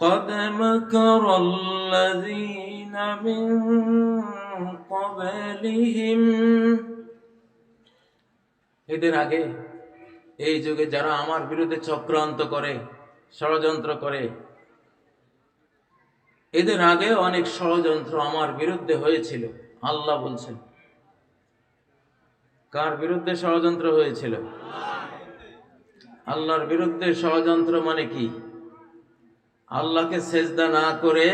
قد مكر الذين من قبلهم এদের আগে এই যুগে যারা আমার বিরুদ্ধে চক্রান্ত করে ষড়যন্ত্র করে এদের আগে অনেক ষড়যন্ত্র আমার বিরুদ্ধে হয়েছিল আল্লাহ বলছেন কার বিরুদ্ধে ষড়যন্ত্র হয়েছিল আল্লাহর বিরুদ্ধে ষড়যন্ত্র মানে কি আল্লাহকে সেজদা না করে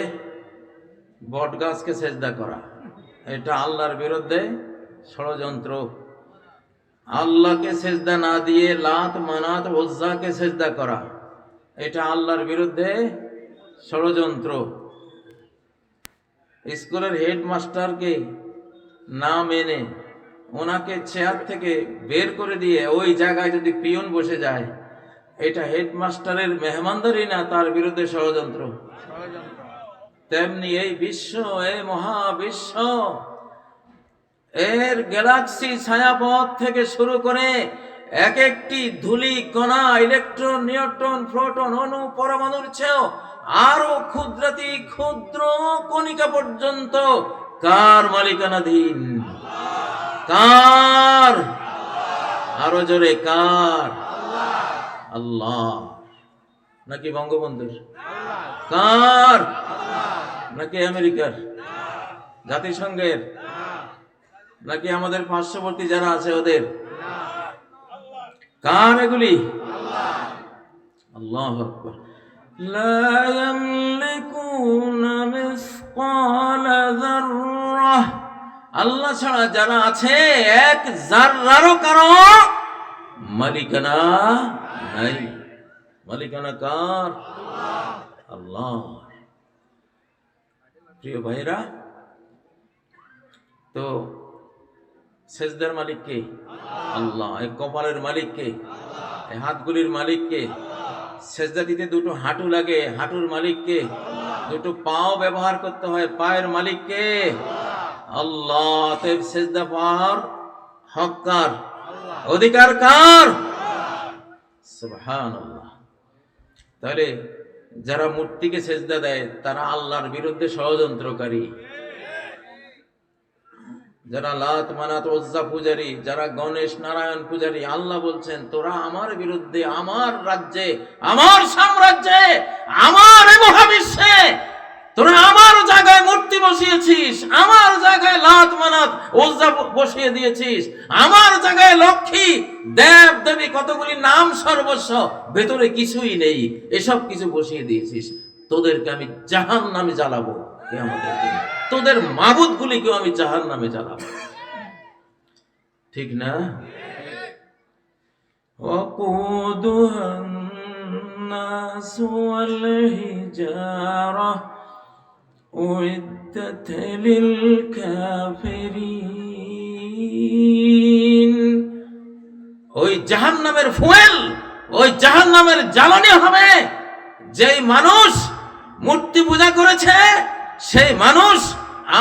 বট গাছকে সেজদা করা। এটা আল্লাহর বিরুদ্ধে ষড়যন্ত্র। আল্লাহকে সেজদা না দিয়ে লাত, মানাত, ওজ্জাকে সেজদা করা। এটা আল্লাহর বিরুদ্ধে ষড়যন্ত্র। স্কুলের হেডমাস্টারকে না মেনে ওনাকে চেয়ার থেকে বের করে দিয়ে ওই জায়গায় যদি পিয়ন বসে যায় এটা হেডমাস্টারের মেহমানদারি না, তার বিরুদ্ধে ষড়যন্ত্র। তেমনি এই বিশ্ব এই মহাবিশ্ব, এর গ্যালাক্সি ছায়াপথ থেকে শুরু করে এক একটি ধূলি, কণা, ইলেকট্রন, নিউট্রন, প্রোটন, অণু, পরমাণুর চেয়েও আরও ক্ষুদ্রাতি, ক্ষুদ্র কণিকা পর্যন্ত কার মালিকানাধীন? কার? আরও জোরে, কার? আল্লাহ নাকি বঙ্গবন্ধুর কার নাকি আমেরিকার জাতিসংঘের নাকি আমাদের পার্শ্ববর্তী যারা আছে ওদের কার এগুলি আল্লাহ আকবার لا يملكون مثقال ذرة আল্লাহ ছাড়া যারা আছে এক জাররারও কারো মালিকানা নাই। মালিকানা কার? আল্লাহ। প্রিয় ভাইরা তো সেজদার মালিক কে? আল্লাহ। এই কপালের মালিক কে? এই হাতগুলির মালিক কে? সেজদা দিতে দুটো হাঁটু লাগে, হাঁটুর মালিক কে? দুটো পাও ব্যবহার করতে হয়, পায়ের মালিক কে? আল্লাহ। সেজদা পাওয়ার হক কার? অধিকার কার তাহলে যারা মূর্তিকে সেজদা দেয়, তারা আল্লাহর বিরুদ্ধে ষড়যন্ত্রকারী। যারা লাত মানাত ওজ্জা পূজারী, যারা গণেশ নারায়ণ পূজারী, আল্লাহ বলছেন, তোরা আমার বিরুদ্ধে, আমার রাজ্যে, আমার সাম্রাজ্যে, আমার মহাবিশ্বে, তোরা আমার বসিয়েছিস আমার জায়গায় লাত মানাত ওজ্জা বসিয়ে দিয়েছিস আমার জায়গায় লক্ষ্মী দেব দেবী কতগুলি নাম সর্বস্ব ভেতরে কিছুই নেই এসব কিছু বসিয়ে দিয়েছিস তোদেরকে আমি জাহান নামে জ্বালাবো কিয়ামতের দিন। তোদের মাবুদ গুলিকেও আমি জাহান নামে জ্বালাবো ঠিক না وقودها الناس والحجارة أعدت للكافرين ওই জাহান নামের ফুয়েল ওই জাহান নামের জ্বালানি হবে যেই মানুষ মূর্তি পূজা করেছে সেই মানুষ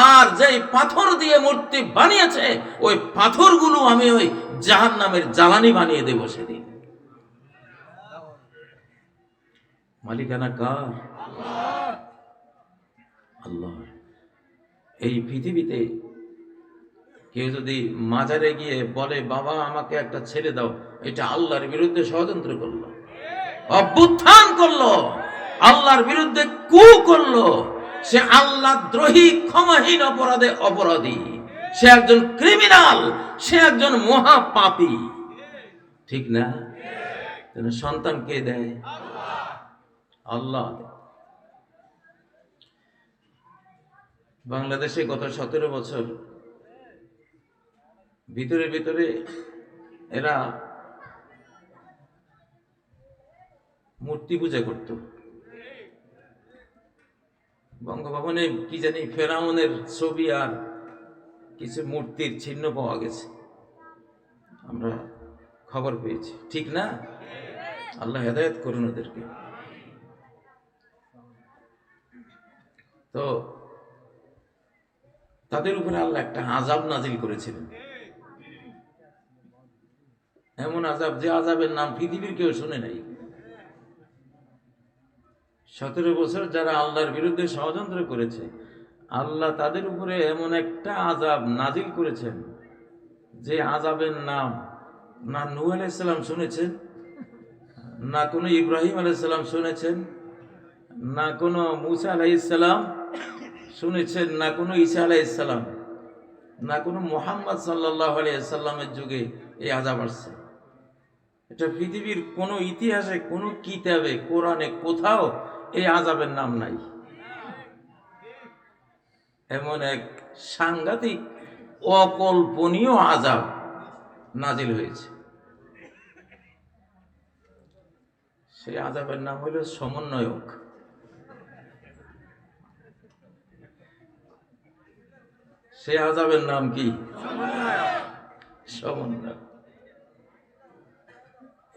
আর যেই পাথর দিয়ে মূর্তি বানিয়েছে ওই পাথরগুলো আমি ওই জাহান নামের জ্বালানি বানিয়ে দেবো সেদিন মালিকানা কার আল্লাহ এই পৃথিবীতে কেউ যদি মাজারে গিয়ে বলে বাবা আমাকে একটা ছেলে দাও। এটা আল্লাহর বিরুদ্ধে ষড়যন্ত্র করল অভ্যুত্থান করল আল্লাহর বিরুদ্ধে কু করল। সে আল্লাহ দ্রোহী ক্ষমাহীন অপরাধে অপরাধী। সে একজন ক্রিমিনাল সে একজন মহাপাপী। ঠিক না? সন্তান কে দেয়? আল্লাহ দেয়। বাংলাদেশে গত সতেরো বছর ভিতরে ভিতরে এরা মূর্তি পূজা করত। বঙ্গভবনে কি জানি ফেরাউনের ছবি আর কিছু মূর্তির চিহ্ন পাওয়া গেছে। আমরা খবর পেয়েছি। ঠিক না? আল্লাহ হেদায়ত করুন ওদেরকে। তো তাদের উপরে আল্লাহ একটা আজাব নাজিল করেছিলেন। এমন আজাব যে আজাবের নাম পৃথিবীর কেউ শুনে নাই। সতেরো বছর যারা আল্লাহর বিরুদ্ধে ষড়যন্ত্র করেছে, আল্লাহ তাদের উপরে এমন একটা আজাব নাজিল করেছেন যে আজাবের নাম না নূহ আলাইসাল্লাম শুনেছেন, না কোনো ইব্রাহিম আলাইসাল্লাম শুনেছেন, না কোনো মুসা আলাইসাল্লাম শুনেছেন, না কোনো ঈসা আলাইসাল্লাম না কোনো মোহাম্মদ সাল্লাহ আলাইসাল্লামের যুগে এই আজাব আসছে। এটা পৃথিবীর কোনো ইতিহাসে, কোনো কিতাবে, কোরআনে কোথাও এই আজাবের নাম নাই। এমন এক সাংঘাতিক অকল্পনীয় আজাব নাজিল হয়েছে। সেই আজাবের নাম হইল সমন্বয়ক। সেই আজাবের নাম কি? সমন্বয়ক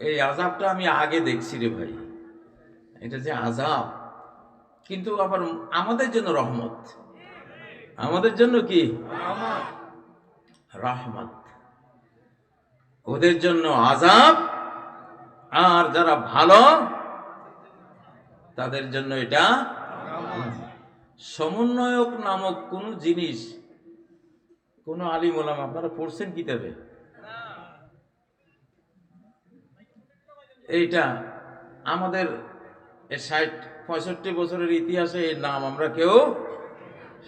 এই আজাবটা আমি আগে দেখছি রে ভাই। এটা যে আজাব কিন্তু আবার আমাদের জন্য রহমত। আমাদের জন্য কি? রহমত। ওদের জন্য আজাব আর যারা ভালো তাদের জন্য এটা সমন্বয়ক নামক কোন জিনিস কোন আলিম ওলাম, আপনারা পড়ছেন কিতাবে? এইটা আমাদের ষাট, পঁয়ষট্টি বছরের ইতিহাসে এর নাম আমরা কেউ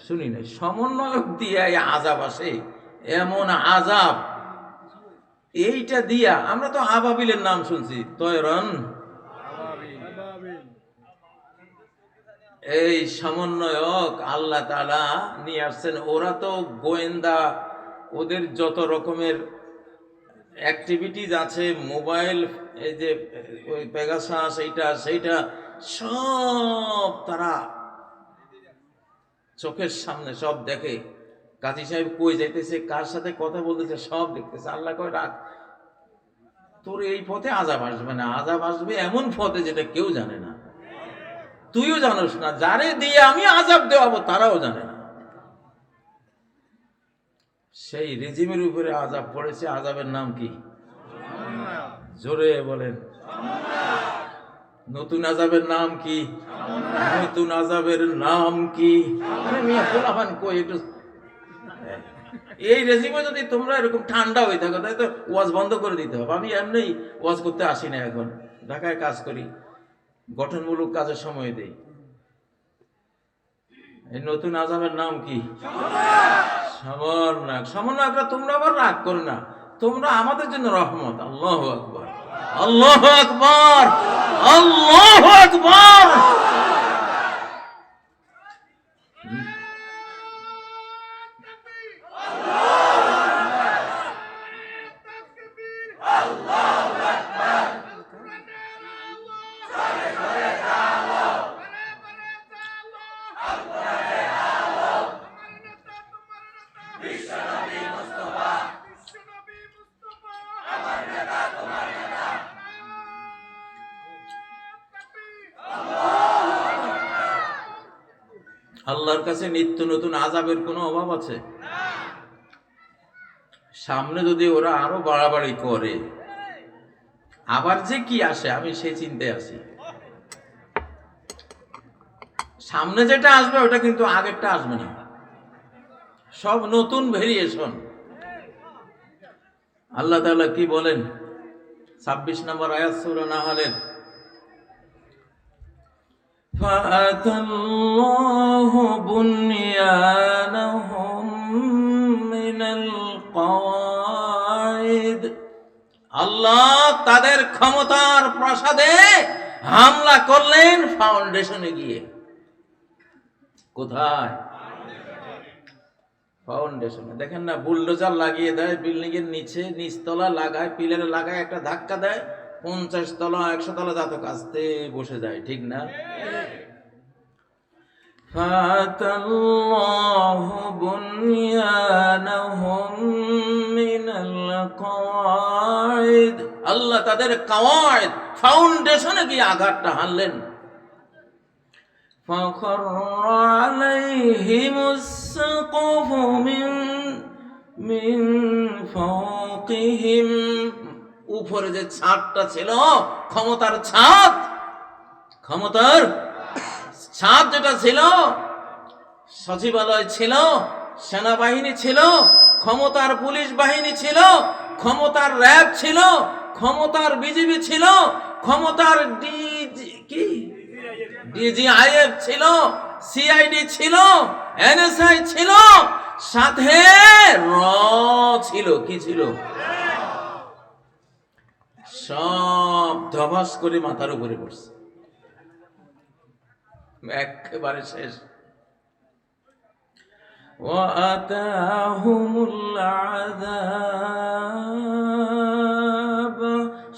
শুনি নাই। সমন্বয়ক দিয়ে এই আজাব আসে, এমন আজাব এইটা দিয়া আমরা তো আবাবিলের নাম শুনছি তয়রন এই সমন্বয়ক আল্লাহ তালা নিয়ে আসছেন। ওরা তো গোয়েন্দা, ওদের যত রকমের অ্যাক্টিভিটিস আছে মোবাইল এই যে ওই পেগাসাস এইটা, সেইটা, সব তারা চোখের সামনে সব দেখে। কাজী সাহেব কই যাইতেছে, কার সাথে কথা বলতেছে, সব দেখতেছে। আল্লাহ কয়, রাখ, তোর এই পথে আজাব আসবে না আজাব আসবে এমন পথে যেটা কেউ জানে না। তুইও জানোস না, যারে দিয়ে আমি আজাব দেওয়াবো তারাও জানে না। সেই রেজিমের উপরে আজাব পড়েছে আজাবের নাম কি? জোরে বলেন। নতুন আজাবের নাম কি? নতুন আজাবের নাম কি? একটু? এই রেজিমে যদি তোমরা এরকম ঠান্ডা হয়ে থাকো তাই তো ওয়াজ বন্ধ করে দিতে হবে। আমি এমনি ওয়াজ করতে আসি না এখন। ঢাকায় কাজ করি। গঠনমূলক কাজের সময় দেই। এই নতুন আজাবের নাম কি? সমন্বয়ক। সমন্বয়করা তোমরা আবার রাগ করো না। তোমরা আমাদের জন্য রহমত। আল্লাহ আকবর। আল্লাহ আকবর। আল্লাহ আকবর। আল্লাহর কাছে নিত্য নতুন আজাবের কোনো অভাব আছে? সামনে যদি ওরা আরও বাড়াবাড়ি করে, আবার যে কি আসে, আমি সেই চিন্তায় আছি। সামনে যেটা আসবে, ওটা কিন্তু আগেরটা আসবে না। সব নতুন ভেরিয়েশন আল্লাহ তাআলা কি বলেন ছাব্বিশ নম্বর আয়াত সূরা নাহালের فأتى الله بنيانهم من القواعد আল্লাহ তাদের ক্ষমতার প্রসাদে হামলা করলেন ফাউন্ডেশনে গিয়ে কোথায় ফাউন্ডেশনে দেখেন না বুলডোজার লাগিয়ে দেয় বিল্ডিং এর নিচে নিচতলা লাগায় পিলারে লাগায় একটা ধাক্কা দেয় পঞ্চাশ তলা একশো তলা জাতক আসতে বসে যায় ঠিক না فأتى الله بنيانهم من القواعد আল্লাহ তাদের কাওয়ায়দ ফাউন্ডেশনে গিয়ে আঘাতটা হানলেন فخر عليهم السقف من من فوقهم উপরে যে ছাদটা ছিল ক্ষমতার ছাদ ক্ষমতার সাত যেটা ছিল সচিবালয় ছিল সেনাবাহিনী ছিল ক্ষমতার পুলিশ বাহিনী ছিল ক্ষমতার র্যাব ছিল ক্ষমতার বিজিবি ছিল ক্ষমতার ডিজি কি ডিজিআইএফ ছিল সিআইডি ছিল এনএসআই ছিল, সাথে র ছিল, কি ছিল? সব ধবাস করে মাথার উপরে পড়ছে। একেবারে শেষ।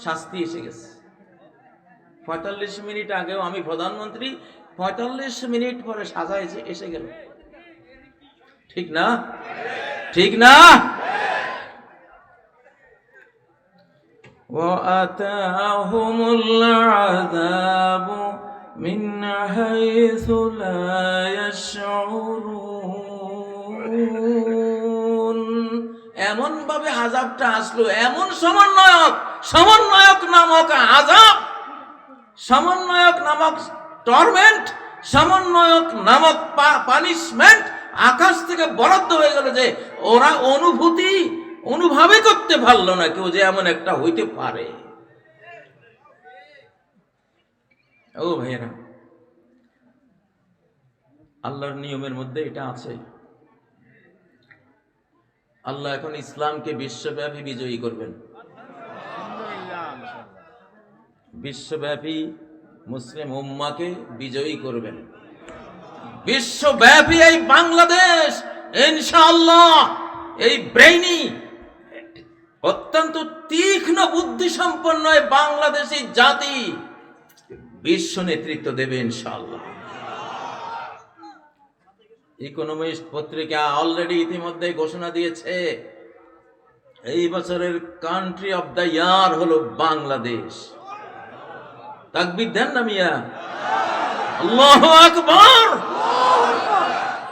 শাস্তি এসে গেছে। পঁয়তাল্লিশ মিনিট আগেও আমি প্রধানমন্ত্রী, পঁয়তাল্লিশ মিনিট পরে সাজা এসে গেল। ঠিক না ঠিক না وأتاهم العذاب من حيث لا يشعرون এমন ভাবে আজাবটা আসলো এমন সমন্বয়ক সমন্বয়ক নামক আজাব সমন্বয়ক নামক টর্মেন্ট সমন্বয়ক নামক পানিশমেন্ট আকাশ থেকে বরাদ্দ হয়ে গেল যে ওরা অনুভূতি অনুভবে করতে পারল না, কেউ যে এমন একটা হইতে পারে। ও ভাইয়েরা, আল্লাহর নিয়মের মধ্যে এটা আছে। আল্লাহ এখন ইসলামকে বিশ্বব্যাপী বিজয়ী করবেন। বিশ্বব্যাপী মুসলিম উম্মাকে বিজয়ী করবেন। বিশ্বব্যাপী এই বাংলাদেশ, ইনশাআল্লাহ, এই ব্রেইনি, অত্যন্ত তীক্ষ্ণ বুদ্ধি সম্পন্ন এই বাংলাদেশি জাতি বিশ্ব নেতৃত্ব দেবে ইনশাআল্লাহ। ইকোনমিস্ট পত্রিকা অলরেডি ইতিমধ্যে ঘোষণা দিয়েছে, এই বছরের কান্ট্রি অফ দ্য ইয়ার হলো বাংলাদেশ। তাকবির দেন না মিয়া? আল্লাহু আকবার!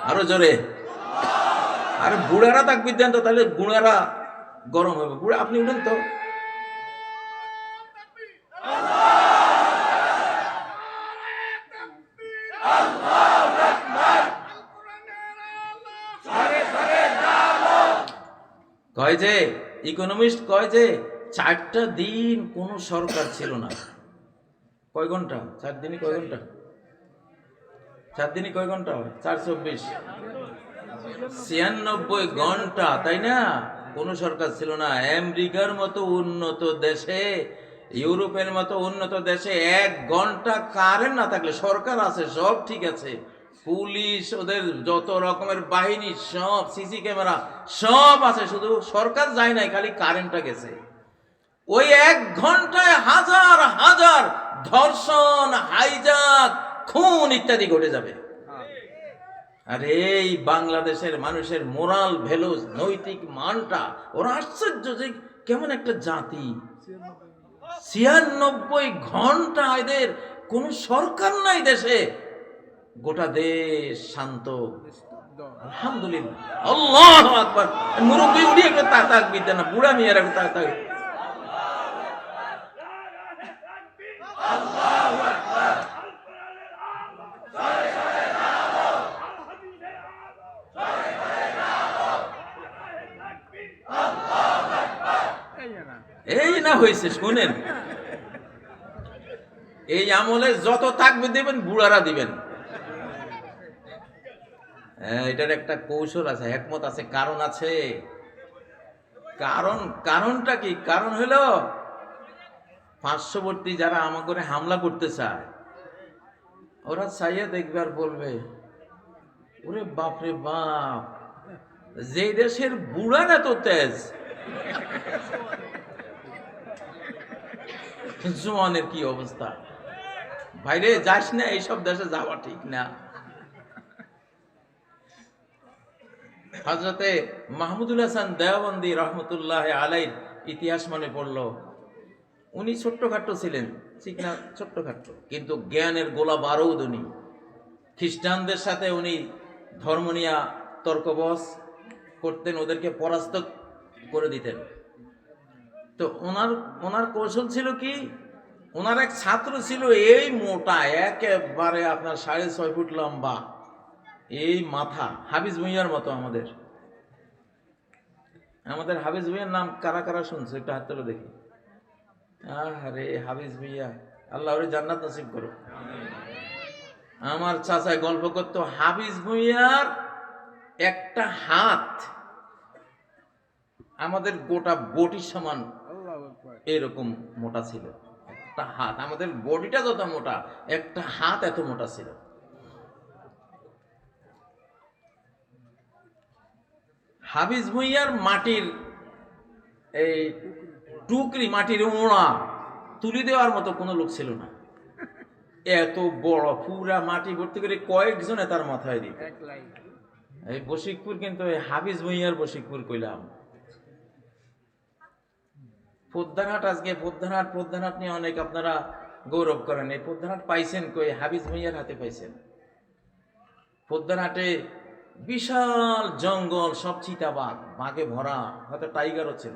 আরও জোরে। আরে বুড়ারা তাকবির দেন তো তাহলে বুড়ারা গরম হবে। বুড়া, আপনি উঠেন তো। কয় যে ইকোনমিস্ট কয় যে, চারটা দিন কোনো সরকার ছিল না। কয় ঘণ্টা? চার দিনই কয় ঘণ্টা? চার দিনই কয় ঘণ্টা হয় চার চব্বিশ। ছিয়ানব্বই ঘণ্টা, তাই না? কোনো সরকার ছিল না। আমেরিকার মতো উন্নত দেশে, ইউরোপের মতো উন্নত দেশে এক ঘণ্টা কারেন্ট না থাকলে সরকার আছে, সব ঠিক আছে। পুলিশ, ওদের যত রকমের বাহিনী, সব সিসি ক্যামেরা, সব আছে। শুধু সরকার যায় নাই, খালি কারেন্টটা গেছে। ওই এক ঘন্টায় হাজার হাজার ধর্ষণ, হাইজাক খুন ইত্যাদি ঘটে যাবে। আর এই বাংলাদেশের মানুষের মোরাল ভ্যালুস নৈতিক মানটা ওরা আশ্চর্য যে কেমন একটা জাতি। ছিয়ানব্বই ঘণ্টা এদের কোন সরকার নাই দেশে। গোটা দেশ শান্ত। আলহামদুলিল্লাহ। আল্লাহ আকবার। মুরব্বী একটা তা তাক বিদ্যা না বুড়া মেয়ের একটা তা তাক এই না হয়েছে শুনেন। এই আমলে যত থাকবে দেবেন বুড়ারা দিবেন। হ্যাঁ, এটার একটা কৌশল আছে একমত আছে কারণ আছে। কারণ কারণটা কি? কারণ হলো পার্শ্ববর্তী যারা আমার করে হামলা করতে চায় ওরা চাইয়া দেখবে আর বলবে ওরে বাপরে বাপ যে দেশের বুড়ার এত তেজ জোয়ানের কি অবস্থা? বাইরে যাস না, এইসব দেশে যাওয়া ঠিক না। হজরতে মাহমুদুল হাসান দেওবন্দি রহমতুল্লাহ আলাইর ইতিহাস মনে পড়ল। উনি ছোট্টখাট্ট ছিলেন, ঠিক না? ছোট্টখাট্ট। কিন্তু জ্ঞানের গোলা বারৌদ উনি খ্রিস্টানদের সাথে উনি ধর্ম নিয়া তর্কবস করতেন, ওদেরকে পরাস্ত করে দিতেন। তো ওনার ওনার কৌশল ছিল কি? ওনার এক ছাত্র ছিল এই মোটা, একেবারে আপনার সাড়ে ছয় ফুট লম্বা, এই মাথা হাবিজ ভুইয়ার মতো আমাদের। আমাদের হাবিজ ভুইয়ার নাম কারা কারা শুনছে? একটু হাত তুলে দেখি। আরে হাফিজ ভুইয়া, আল্লাহ জান্নাত নসিব করো আমার চাচায় গল্প করতো হাবিজ ভুইয়ার একটা হাত, আমাদের গোটা বটির সমান এরকম মোটা ছিল। একটা হাত আমাদের বডিটা যত মোটা একটা হাত এত মোটা ছিল। হাফিজ ভুইয়ার মাটির এই টুকরি মাটির ওড়া তুলি দেওয়ার মতো কোনো লোক ছিল না। এত বড় পুরা মাটি ভর্তি করে কয়েকজনে তার মাথায় দিত। এই বশিকপুর কিন্তু হাফিজ ভুইয়ার বশিকপুর কইলাম। পদ্মাঘাট আজকে পদ্মাঘাট পদ্মাঘাট নিয়ে অনেক আপনারা গৌরব করেন। এই পদ্মাঘাট পাইছেন কই? হাফিজ ভুইয়ার হাতে পাইছেন। পদ্মাঘাটে বিশাল জঙ্গল, সব চিতাবাঘ, বাঘে ভরা, হয়তো টাইগারও ছিল।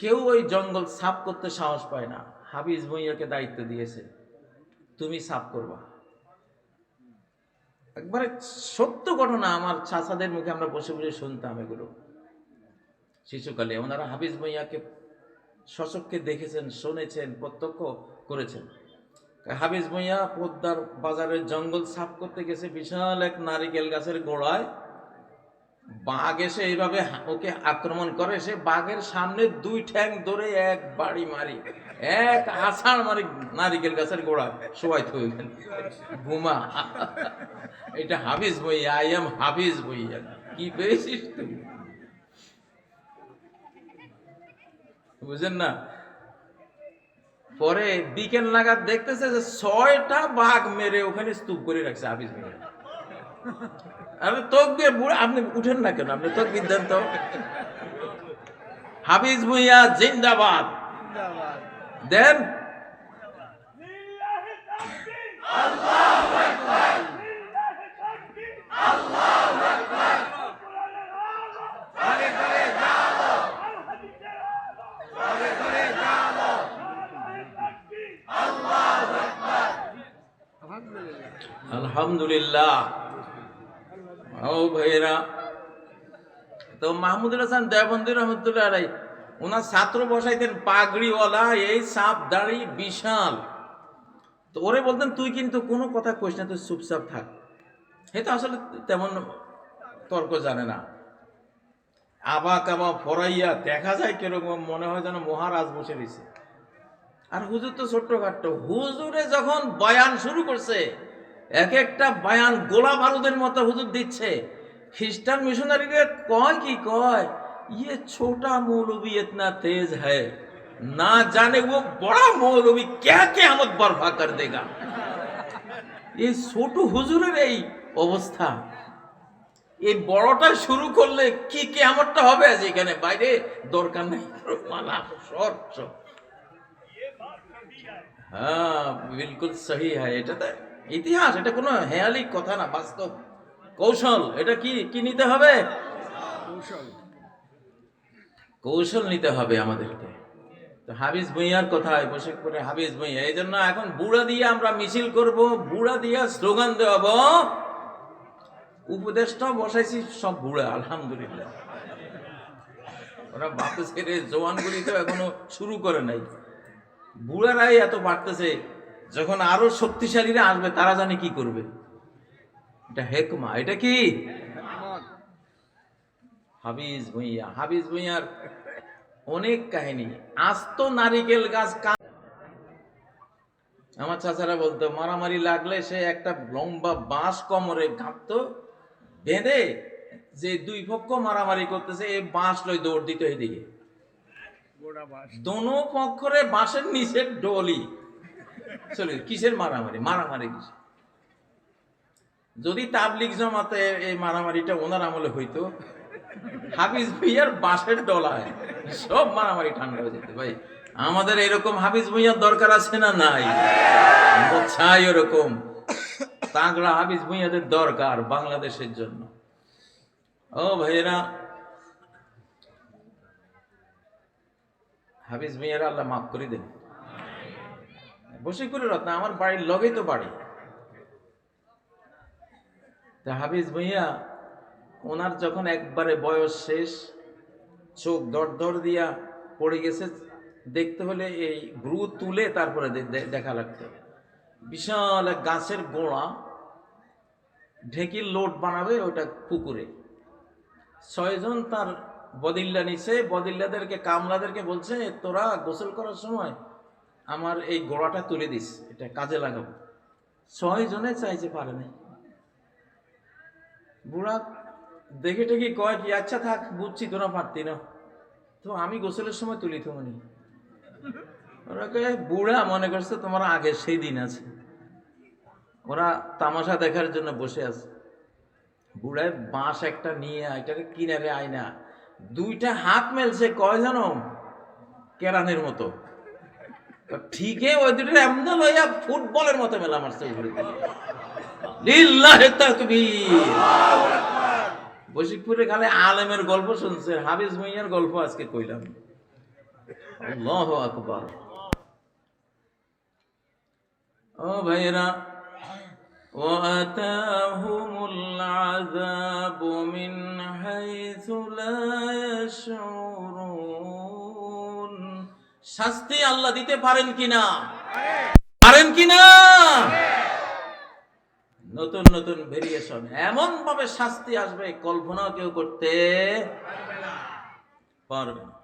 কেউ ওই জঙ্গল সাফ করতে সাহস পায় না। হাফিজ ভুইয়াকে দায়িত্ব দিয়েছে, তুমি সাফ করবা। একবারে সত্য ঘটনা, আমার চাচাদের মুখে আমরা বসে বসে শুনতাম এগুলো। শিশুকালে ওনারা হাফিজ ভুইয়াকে শশককে দেখেছেন, শুনেছেন, প্রত্যক্ষ করেছেন। হাফিজ ভুইয়া পদ্মার বাজারের জঙ্গল সাফ করতে গেছে, বিশাল এক নারিকেল গাছের গোড়ায়। বাঘ এসে এইভাবে ওকে আক্রমণ করে, সে বাঘের সামনে দুই ঠ্যাং ধরে এক বাড়ি মারি, এক আষাঢ় মারি নারিকেল গাছের গোড়ায়। সবাই থয়ে গেল ঘুমা। এটা হাফিজ ভইয়া, আই এম হাফিজ ভইয়া। কি পেয়েছিস তুই? বুঝেন না? পরে বিকেল নাগাদ দেখতেছে যে ছয়টা বাঘ মেরে ওখানে স্তূপ করে রাখছে হাফিজ ভইয়া আরে তকবির বুড়া আপনি উঠেন না কেন? আপনি তকবির দেন তো। হাফিজ ভুইয়া জিন্দাবাদ। দেন। আলহামদুলিল্লাহ। তো মাহমুদুল হাসান দেবন্দি রহমতুল্লাহ ওনার ছাত্র বসাইতেন পাগড়িওয়ালা, এই সাপ দাড়ি বিশাল। তো ওরে বলতেন, তুই কিন্তু কোনো কথা কইস না, তুই চুপচাপ থাক। এ তো আসলে তেমন তর্ক জানে না। আবা কাবা ফরাইয়া দেখা যায় কীরকম, মনে হয় যেন মহারাজ বসে দিছে আর হুজুর তো ছোট্ট খাট্ট হুজুরে যখন বয়ান শুরু করছে এক একটা বায়ান গোলা বারুদের মতো হুজুর দিচ্ছে। খ্রিস্টান মিশনারিরা কয় কি কয়? ইয়ে ছোটা মৌলবি এতনা তেজ হ্যায়। না জানে ও বড় মৌলবি কে কে আমত বরফা কর দেগা। এই ছোট হুজুরের এই অবস্থা। এই বড়টা শুরু করলে কি কে আমারটা হবে আজ এখানে? বাইরে দরকার নেই। মালা, সর হ্যাঁ বিলকুল সহি হ্যাঁ এটাতে ইতিহাস এটা কোনো হেয়ালি কথা না বাস্তব। কৌশল এটা কি কি নিতে হবে? কৌশল। কৌশল নিতে হবে আমাদেরকে। তো হাবিজ ভুঁইয়ার কথায় বসে করে হাবিজ ভুঁইয়া এই জন্য এখন বুড়া দিয়ে আমরা মিছিল করব বুড়া দিয়ে স্লোগান দেওয়াব। উপদেশটা বসাইছি সব বুড়া আলহামদুলিল্লাহ। ওরা ভাবতেছে রে জওয়ানগুলি তো এখনও শুরু করে নাই। বুড়ারাই এত বাড়তেছে যখন আরও শক্তিশালীরা আসবে তারা জানে কি করবে। এটা হেকমা এটা কি? হাবিজ ভুঁইয়া হাবিজ ভুঁইয়ার অনেক কাহিনী। আস্ত নারিকেল গাছ আমার চাচারা বলতো মারামারি লাগলে সে একটা লম্বা বাঁশ কমরে ঘাঁটতো বেঁধে যে দুই পক্ষ মারামারি করতেছে এই বাঁশ লই দৌড় দিত এদিকে। দোনো পক্ষরে বাঁশের নিচে ডলি। চলে, কিসের মারামারি? মারামারি কিসের? যদি তাবলিক জমাতে এই মারামারিটা ওনার আমলে হইতো, হাফিজ ভুইয়ার বাঁশের ডলায় সব মারামারি ঠান্ডা হয়ে যেত। ভাই, আমাদের এরকম হাফিজ ভুইয়ার দরকার আছে না নাই? আমরা চাই ওরকম। তাগড়া হাফিজ ভুইয়াদের দরকার বাংলাদেশের জন্য। ও ভাইয়েরা, হাফিজ মিয়ার আল্লাহ মাফ করে দেন। বসে করে রত্ন, আমার বাড়ির লগেই তো বাড়ি। তা হাফিজ ভাইয়া, ওনার যখন একবারে বয়স শেষ, চোখ দর দিয়া পড়ে গেছে, দেখতে হলে এই ভ্রু তুলে তারপরে দেখা লাগতো। বিশাল এক গাছের গোড়া, ঢেকির লোট বানাবে ওটা পুকুরে। ছয়জন তার বদিল্লা নিছে, বদিল্লাদেরকে, কামলাদেরকে বলছে, তোরা গোসল করার সময় আমার এই গোড়াটা তুলে দিস, এটা কাজে লাগাবো। ছয় জনে চাইছে পারে নাই। বুড়া দেখে টেকে কয় কি আচ্ছা থাক, বুঝছি তোরা পারতি না। তো আমি গোসলের সময় তুলি তো ওরা কয়ে, বুড়া মনে করছে তোমার আগে সেই দিন আছে। ওরা তামাশা দেখার জন্য বসে আছে। বুড়ায় বাঁশ একটা নিয়ে এটাকে কিনারে আয়না দুইটা হাত মেলছে, কয় জানো? কেরানের মতো। ঠিকই ওই দুটো এমন লইয়া ফুটবলের মতো মেলা মারছে উপরে দিয়ে। লিল্লাহে তাকবীর বশিকপুরে খালি আলেমের গল্প শুনছে হাফিজ মাইয়ার গল্প আজকে কইলাম আল্লাহ আকবার ও ভাইরা وأتاهم العذاب من حيث لا يشعرون শাস্তি আল্লাহ দিতে পারেন কিনা? পারেন কিনা? নতুন নতুন ভেরিয়েশন এমন ভাবে শাস্তি আসবে, কল্পনাও কেউ করতে পারবে না।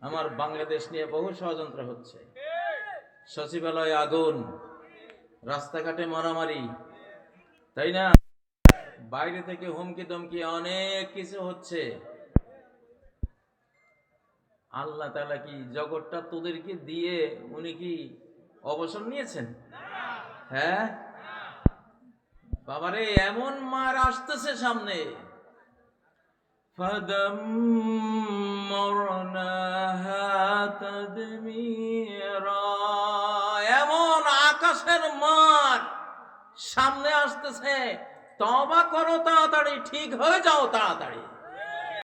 আমার বাংলাদেশ নিয়ে বহু ষড়যন্ত্র হচ্ছে। সচিবালয়ে আগুন, রাস্তাঘাটে মারামারি, তাই না? বাইরে থেকে হুমকি দমকি অনেক কিছু হচ্ছে। আল্লাহ তালা কি জগৎটা তোদেরকে দিয়ে উনি কি অবসর নিয়েছেন? হ্যাঁ? বাবারে, এমন মার আসতেছে সামনে। এমন আকাশের মার সামনে আসতেছে। তবা করো তাড়াতাড়ি, ঠিক হয়ে যাও তাড়াতাড়ি।